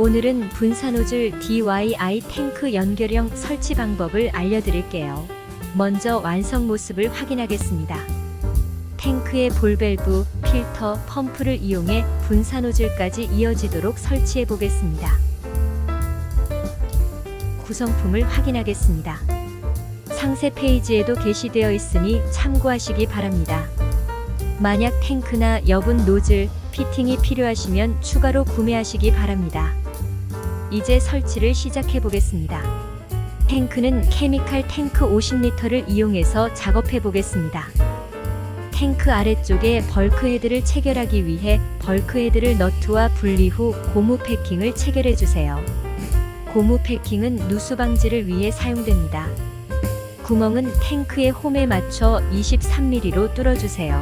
오늘은 분사노즐 DYI 탱크 연결형 설치 방법을 알려드릴게요. 먼저 완성 모습을 확인하겠습니다. 탱크의 볼밸브, 필터, 펌프를 이용해 분사노즐까지 이어지도록 설치해 보겠습니다. 구성품을 확인하겠습니다. 상세 페이지에도 게시되어 있으니 참고하시기 바랍니다. 만약 탱크나 여분 노즐, 피팅이 필요하시면 추가로 구매하시기 바랍니다. 이제 설치를 시작해 보겠습니다. 탱크는 케미칼 탱크 50리터를 이용해서 작업해 보겠습니다. 탱크 아래쪽에 벌크헤드를 체결하기 위해 벌크헤드를 너트와 분리 후 고무 패킹을 체결해 주세요. 고무 패킹은 누수 방지를 위해 사용됩니다. 구멍은 탱크의 홈에 맞춰 23mm로 뚫어주세요.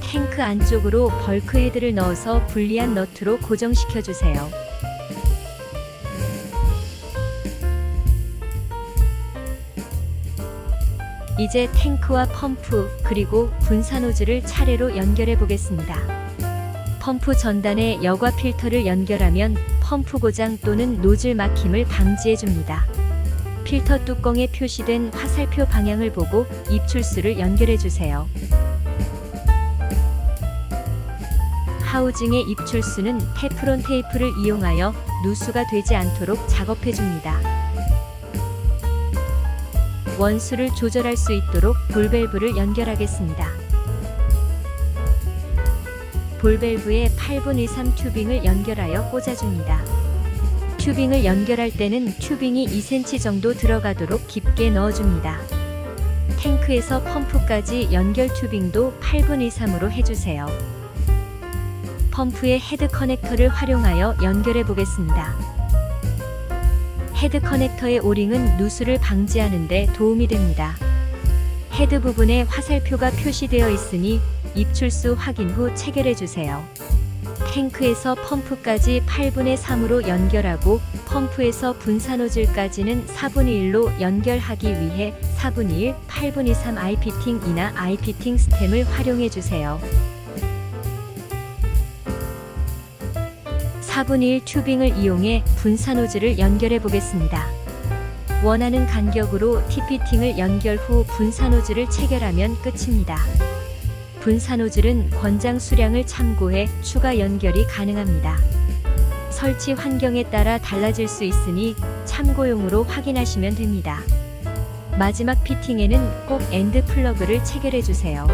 탱크 안쪽으로 벌크헤드를 넣어서 분리한 너트로 고정시켜 주세요. 이제 탱크와 펌프 그리고 노즐을 차례로 연결해 보겠습니다. 펌프 전단에 여과 필터를 연결하면 펌프 고장 또는 노즐 막힘을 방지해 줍니다. 필터 뚜껑에 표시된 화살표 방향을 보고 입출수를 연결해 주세요. 하우징의 입출수는 테프론 테이프를 이용하여 누수가 되지 않도록 작업해 줍니다. 원수를 조절할 수 있도록 볼밸브를 연결하겠습니다. 볼밸브에 8분 이상 튜빙을 연결하여 꽂아줍니다. 튜빙을 연결할 때는 튜빙이 2cm 정도 들어가도록 깊게 넣어줍니다. 탱크에서 펌프까지 연결 튜빙도 8분 이상으로 해주세요. 펌프의 헤드 커넥터를 활용하여 연결해 보겠습니다. 헤드 커넥터의 오링은 누수를 방지하는 데 도움이 됩니다. 헤드 부분에 화살표가 표시되어 있으니 입출수 확인 후 체결해 주세요. 탱크에서 펌프까지 8분의 3으로 연결하고 펌프에서 분사 노즐까지는 4분의 1로 연결하기 위해 4분의 1, 8분의 3 아이피팅이나 아이피팅 스템을 활용해 주세요. 4분의 1 튜빙을 이용해 노즐을 연결해 보겠습니다. 원하는 간격으로 T피팅을 연결 후 노즐을 체결하면 끝입니다. 노즐은 권장 수량을 참고해 추가 연결이 가능합니다. 설치 환경에 따라 달라질 수 있으니 참고용으로 확인하시면 됩니다. 마지막 피팅에는 꼭 엔드 플러그를 체결해 주세요.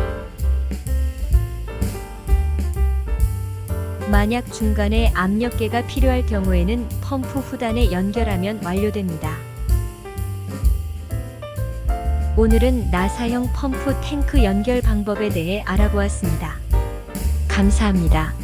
만약 중간에 압력계가 필요할 경우에는 펌프 후단에 연결하면 완료됩니다. 오늘은 나사형 펌프 탱크 연결 방법에 대해 알아보았습니다. 감사합니다.